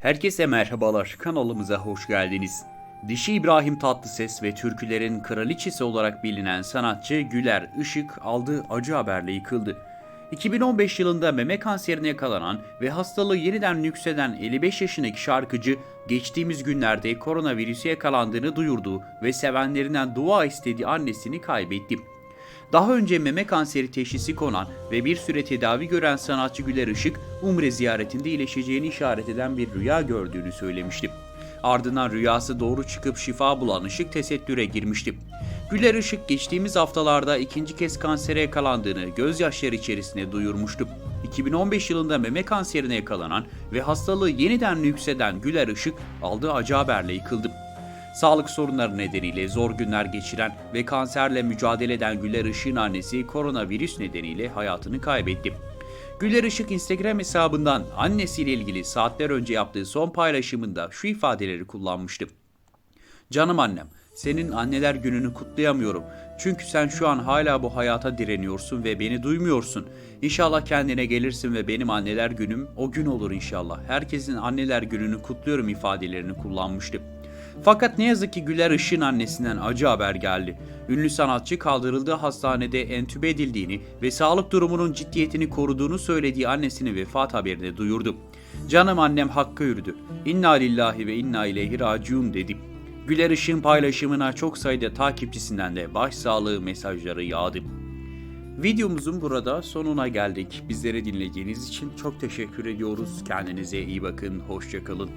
Herkese merhabalar, kanalımıza hoş geldiniz. Dişi İbrahim Tatlıses ve türkülerin kraliçesi olarak bilinen sanatçı Güler Işık aldığı acı haberle yıkıldı. 2015 yılında meme kanserine yakalanan ve hastalığı yeniden nükseden 55 yaşındaki şarkıcı geçtiğimiz günlerde koronavirüse yakalandığını duyurdu ve sevenlerinden dua istediği annesini kaybetti. Daha önce meme kanseri teşhisi konan ve bir süre tedavi gören sanatçı Güler Işık, Umre ziyaretinde iyileşeceğini işaret eden bir rüya gördüğünü söylemişti. Ardından rüyası doğru çıkıp şifa bulan Işık tesettüre girmişti. Güler Işık geçtiğimiz haftalarda ikinci kez kansere yakalandığını gözyaşları içerisinde duyurmuştu. 2015 yılında meme kanserine yakalanan ve hastalığı yeniden nükseden Güler Işık aldığı acı haberle yıkıldı. Sağlık sorunları nedeniyle zor günler geçiren ve kanserle mücadele eden Güler Işık'ın annesi koronavirüs nedeniyle hayatını kaybetti. Güler Işık Instagram hesabından annesiyle ilgili saatler önce yaptığı son paylaşımında şu ifadeleri kullanmıştı. Canım annem, senin anneler gününü kutlayamıyorum. Çünkü sen şu an hala bu hayata direniyorsun ve beni duymuyorsun. İnşallah kendine gelirsin ve benim anneler günüm o gün olur inşallah. Herkesin anneler gününü kutluyorum ifadelerini kullanmıştı. Fakat ne yazık ki Güler Işık'ın annesinden acı haber geldi. Ünlü sanatçı kaldırıldığı hastanede entübe edildiğini ve sağlık durumunun ciddiyetini koruduğunu söylediği annesinin vefat haberini duyurdu. Canım annem hakkı yürüdü. İnna lillahi ve inna ileyhi raciun dedi. Güler Işık'ın paylaşımına çok sayıda takipçisinden de başsağlığı mesajları yağdı. Videomuzun burada sonuna geldik. Bizleri dinlediğiniz için çok teşekkür ediyoruz. Kendinize iyi bakın, hoşçakalın.